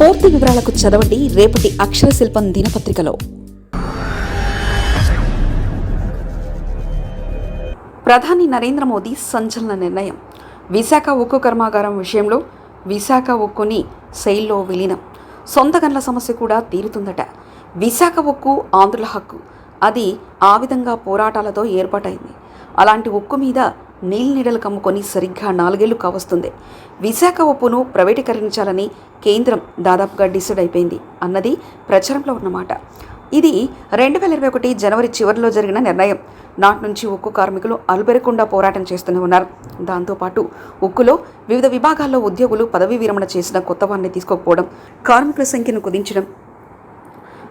పూర్తి వివరాలకు చదవండి రేపటి అక్షర శిల్పం దినపత్రికలో. ప్రధాని నరేంద్ర మోదీ సంచలన నిర్ణయం. విశాఖ ఉక్కు కర్మాగారం విషయంలో విశాఖ ఉక్కుని శైల్లో విలీనం. సొంత గన్ల సమస్య కూడా తీరుతుందట. విశాఖ ఉక్కు ఆంధ్రుల హక్కు. అది ఆ విధంగా పోరాటాలతో ఏర్పాటైంది. అలాంటి ఉక్కు మీద నీళ్ళనీడలు కమ్ముకొని సరిగ్గా నాలుగేళ్ళు కావస్తుంది. విశాఖ ఉప్పును ప్రైవేటీకరించాలని కేంద్రం దాదాపుగా డిసైడ్ అయిపోయింది అన్నది ప్రచారంలో ఉన్నమాట. ఇది రెండు వేల ఇరవై ఒకటి జనవరి చివరిలో జరిగిన నిర్ణయం. నాటి నుంచి ఉక్కు కార్మికులు అలుబెరకుండా పోరాటం చేస్తూనే ఉన్నారు. దాంతోపాటు ఉక్కులో వివిధ విభాగాల్లో ఉద్యోగులు పదవీ విరమణ చేసిన కొత్త వారిని తీసుకోకపోవడం కార్మికుల సంఖ్యను కుదించడం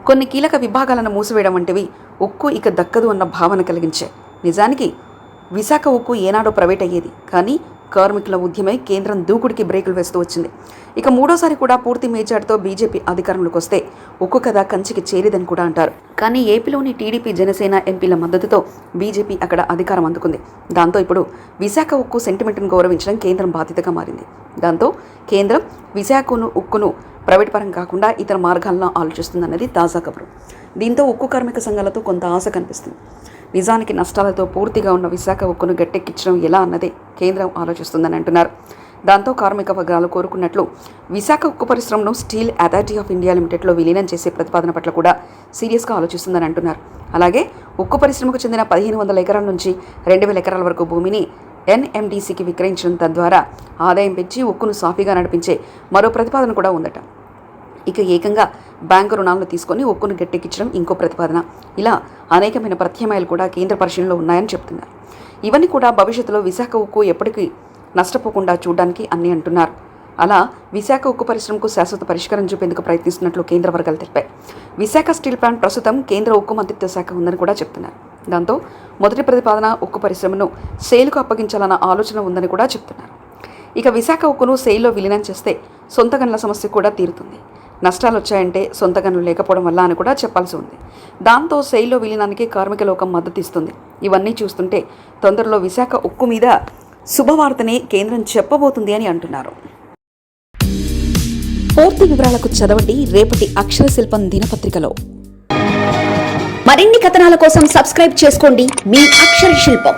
కొన్ని కీలక విభాగాలను మూసివేయడం వంటివి ఉక్కు ఇక దక్కదు అన్న భావన కలిగించాయి. నిజానికి విశాఖ ఉక్కు ఏనాడో ప్రైవేట్ అయ్యేది. కానీ కార్మికుల ఉద్యమై కేంద్రం దూకుడికి బ్రేకులు వేస్తూ వచ్చింది. ఇక మూడోసారి కూడా పూర్తి మేజార్తో బీజేపీ అధికారంలోకి వస్తే ఉక్కు కథ కంచికి చేరేదని కూడా అంటారు. కానీ ఏపీలోని టీడీపీ జనసేన ఎంపీల మద్దతుతో బీజేపీ అక్కడ అధికారం అందుకుంది. దాంతో ఇప్పుడు విశాఖ ఉక్కు సెంటిమెంట్ను గౌరవించడం కేంద్రం బాధ్యతగా మారింది. దాంతో కేంద్రం విశాఖను ఉక్కును ప్రైవేట్ పరం కాకుండా ఇతర మార్గాలను ఆలోచిస్తుందన్నది తాజా కబురు. దీంతో ఉక్కు కార్మిక సంఘాలతో కొంత ఆశ కనిపిస్తుంది. నిజానికి నష్టాలతో పూర్తిగా ఉన్న విశాఖ ఉక్కును గట్టెక్కించడం ఎలా అన్నదే కేంద్రం ఆలోచిస్తుందని అంటున్నారు. దాంతో కార్మిక వర్గాలు కోరుకున్నట్లు విశాఖ ఉక్కు పరిశ్రమను స్టీల్ అథారిటీ ఆఫ్ ఇండియా లిమిటెడ్లో విలీనం చేసే ప్రతిపాదన పట్ల కూడా సీరియస్గా ఆలోచిస్తుందని అంటున్నారు. అలాగే ఉక్కు పరిశ్రమకు చెందిన పదిహేను వందల ఎకరాల నుంచి రెండు వేల ఎకరాల వరకు భూమిని ఎన్ఎండిసికి విక్రయించడం తద్వారా ఆదాయం పెంచి ఉక్కును సాఫీగా నడిపించే మరో ప్రతిపాదన కూడా ఉందట. ఇక ఏకంగా బ్యాంకు రుణాలను తీసుకొని ఉక్కును గట్టెక్కించడం ఇంకో ప్రతిపాదన. ఇలా అనేకమైన ప్రత్యామ్నాయాలు కూడా కేంద్ర పరిశీలనలో ఉన్నాయని చెప్తున్నారు. ఇవన్నీ కూడా భవిష్యత్తులో విశాఖ ఉక్కు ఎప్పటికీ నష్టపోకుండా చూడడానికి అన్ని అంటున్నారు. అలా విశాఖ ఉక్కు పరిశ్రమకు శాశ్వత పరిష్కారం చూపేందుకు ప్రయత్నిస్తున్నట్లు కేంద్ర వర్గాలు తెలిపాయి. విశాఖ స్టీల్ ప్లాంట్ ప్రస్తుతం కేంద్ర ఉక్కు మంత్రిత్వ శాఖ ఉందని కూడా చెప్తున్నారు. దాంతో మొదటి ప్రతిపాదన ఉక్కు పరిశ్రమను సేలుకు అప్పగించాలన్న ఆలోచన ఉందని కూడా చెప్తున్నారు. ఇక విశాఖ ఉక్కును సేల్లో విలీనం చేస్తే సొంత గనుల సమస్య కూడా తీరుతుంది. నష్టాలు వచ్చాయంటే సొంత గనులు లేకపోవడం వల్ల అని కూడా చెప్పాల్సి ఉంది. దాంతో శైలిలో విలీనానికి కార్మిక లోకం మద్దతు ఇస్తుంది ఇవన్నీ చూస్తుంటే తొందరలో విశాఖ ఉక్కు మీద శుభవార్తనే కేంద్రం చెప్పబోతుంది అని అంటున్నారు. పూర్తి వివరాలకు చదవండి రేపటి అక్షర శిల్పం దినపత్రికలో. మరిన్ని కథనాల కోసం సబ్స్క్రైబ్ చేసుకోండి మీ అక్షర శిల్పం.